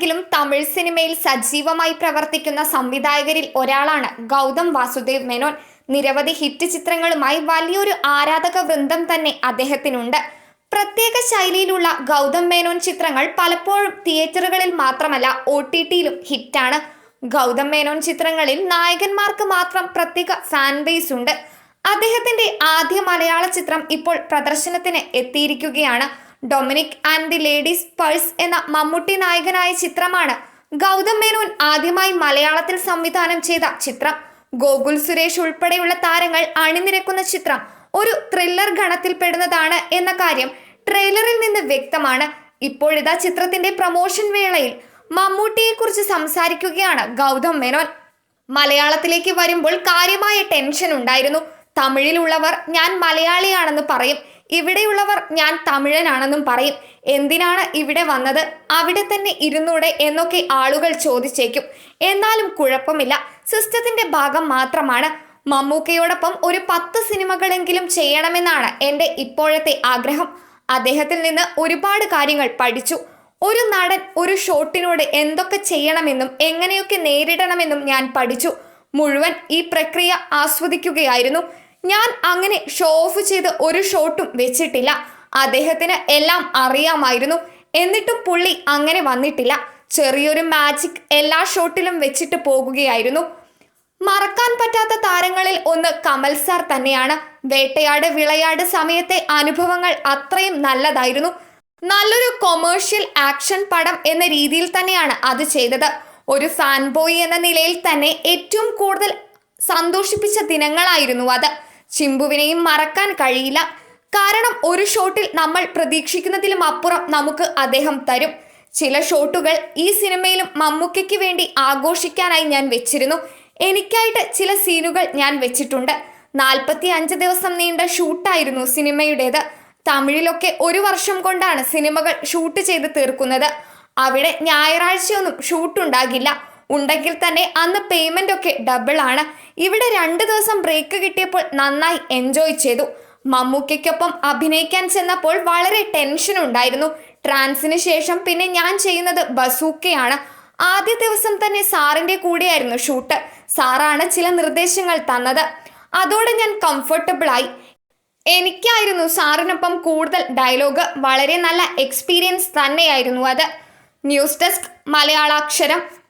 ചെറുതാണെങ്കിലും തമിഴ് സിനിമയിൽ സജീവമായി പ്രവർത്തിക്കുന്ന സംവിധായകരിൽ ഒരാളാണ് ഗൗതം വാസുദേവ് മേനോൻ. നിരവധി ഹിറ്റ് ചിത്രങ്ങളുമായി വലിയൊരു ആരാധക വൃന്ദം തന്നെ അദ്ദേഹത്തിനുണ്ട്. പ്രത്യേക ശൈലിയിലുള്ള ഗൗതം മേനോൻ ചിത്രങ്ങൾ പലപ്പോഴും തിയേറ്ററുകളിൽ മാത്രമല്ല ഒ ടി ടിയിലും ഹിറ്റാണ്. ഗൗതം മേനോൻ ചിത്രങ്ങളിൽ നായകന്മാർക്ക് മാത്രം പ്രത്യേക ഫാൻ ബേസ് ഉണ്ട്. അദ്ദേഹത്തിന്റെ ആദ്യ മലയാള ചിത്രം ഇപ്പോൾ പ്രദർശനത്തിന് എത്തിയിരിക്കുകയാണ്. Dominic and the ladies purse എന്ന മമ്മൂട്ടി നായകനായ ചിത്രമാണ് ഗൗതം മേനോൻ ആദ്യമായി മലയാളത്തിൽ സംവിധാനം ചെയ്ത ചിത്രം. ഗോകുൽ സുരേഷ് ഉൾപ്പെടെയുള്ള താരങ്ങൾ അണിനിരക്കുന്ന ചിത്രം ഒരു ത്രില്ലർ ഗണത്തിൽപ്പെടുന്നതാണ് എന്ന കാര്യം ട്രെയിലറിൽ നിന്ന് വ്യക്തമാണ്. ഇപ്പോഴിതാ ചിത്രത്തിന്റെ പ്രമോഷൻ വേളയിൽ മമ്മൂട്ടിയെക്കുറിച്ച് സംസാരിക്കുകയാണ് ഗൗതം മേനോൻ. മലയാളത്തിലേക്ക് വരുമ്പോൾ കാര്യമായ ടെൻഷൻ ഉണ്ടായിരുന്നു. തമിഴിലുള്ളവർ ഞാൻ മലയാളിയാണെന്ന് പറയും. ഇവിടെയുള്ളവർ ഞാൻ തമിഴനാണെന്നും പറയും. എന്തിനാണ് ഇവിടെ വന്നത്? അവിടെ തന്നെ ഇരുന്നൂടെ എന്നൊക്കെ ആളുകൾ ചോദിച്ചേക്കും. എന്നാലും കുഴപ്പമില്ല. സിസ്റ്റത്തിന്റെ ഭാഗം മാത്രമാണ്. മമ്മൂക്കയോടൊപ്പം ഒരു പത്ത് സിനിമകളെങ്കിലും ചെയ്യണമെന്നാണ് എന്റെ ഇപ്പോഴത്തെ ആഗ്രഹം. അദ്ദേഹത്തിൽ നിന്ന് ഒരുപാട് കാര്യങ്ങൾ പഠിച്ചു. ഒരു നടൻ ഒരു ഷോട്ടിനോട് എന്തൊക്കെ ചെയ്യണമെന്നും എങ്ങനെയൊക്കെ നേരിടണമെന്നും ഞാൻ പഠിച്ചു. മുഴുവൻ ഈ പ്രക്രിയ ആസ്വദിക്കുകയായിരുന്നു. ഞാൻ അങ്ങനെ ഷോ ഓഫ് ചെയ്ത് ഒരു ഷോട്ടും വെച്ചിട്ടില്ല. അദ്ദേഹത്തിന് എല്ലാം അറിയാമായിരുന്നു. എന്നിട്ടും പുള്ളി അങ്ങനെ വന്നിട്ടില്ല. ചെറിയൊരു മാജിക് എല്ലാ ഷോട്ടിലും വെച്ചിട്ട് പോകുകയായിരുന്നു. മറക്കാൻ പറ്റാത്ത താരങ്ങളിൽ ഒന്ന് കമൽ സാർ തന്നെയാണ്. വേട്ടയാട് വിളയാട് സമയത്തെ അനുഭവങ്ങൾ അത്രയും നല്ലതായിരുന്നു. നല്ലൊരു കൊമേഴ്ഷ്യൽ ആക്ഷൻ പടം എന്ന രീതിയിൽ തന്നെയാണ് അത് ചെയ്തത്. ഒരു ഫാൻ ബോയ് എന്ന നിലയിൽ തന്നെ ഏറ്റവും കൂടുതൽ സന്തോഷിപ്പിച്ച ദിനങ്ങളായിരുന്നു അത്. ചിമ്പുവിനെയും മറക്കാൻ കഴിയില്ല. കാരണം ഒരു ഷോട്ടിൽ നമ്മൾ പ്രതീക്ഷിക്കുന്നതിലും അപ്പുറം നമുക്ക് അദ്ദേഹം തരും. ചില ഷോട്ടുകൾ ഈ സിനിമയിലും മമ്മൂക്കയ്ക്ക് വേണ്ടി ആഘോഷിക്കാനായി ഞാൻ വെച്ചിരുന്നു. എനിക്കായിട്ട് ചില സീനുകൾ ഞാൻ വെച്ചിട്ടുണ്ട്. നാൽപ്പത്തി അഞ്ച് ദിവസം നീണ്ട ഷൂട്ടായിരുന്നു സിനിമയുടേത്. തമിഴിലൊക്കെ ഒരു വർഷം കൊണ്ടാണ് സിനിമകൾ ഷൂട്ട് ചെയ്ത് തീർക്കുന്നത്. അവിടെ ഞായറാഴ്ചയൊന്നും ഷൂട്ടുണ്ടാകില്ല. ഉണ്ടെങ്കിൽ തന്നെ അന്ന് പേയ്മെന്റ് ഒക്കെ ഡബിൾ ആണ്. ഇവിടെ രണ്ട് ദിവസം ബ്രേക്ക് കിട്ടിയപ്പോൾ നന്നായി എൻജോയ് ചെയ്തു. മമ്മൂക്കയ്ക്കൊപ്പം അഭിനയിക്കാൻ ചെന്നപ്പോൾ വളരെ ടെൻഷൻ ഉണ്ടായിരുന്നു. ട്രാൻസിന് ശേഷം പിന്നെ ഞാൻ ചെയ്യുന്നത് ബസൂക്കയാണ്. ആദ്യ ദിവസം തന്നെ സാറിന്റെ കൂടെയായിരുന്നു ഷൂട്ട് സാറാണ് ചില നിർദ്ദേശങ്ങൾ തന്നത്. അതോടെ ഞാൻ കംഫർട്ടബിൾ ആയി. എനിക്കായിരുന്നു സാറിനൊപ്പം കൂടുതൽ ഡയലോഗ് വളരെ നല്ല എക്സ്പീരിയൻസ് തന്നെയായിരുന്നു അത്. News desk Malayalaksharam.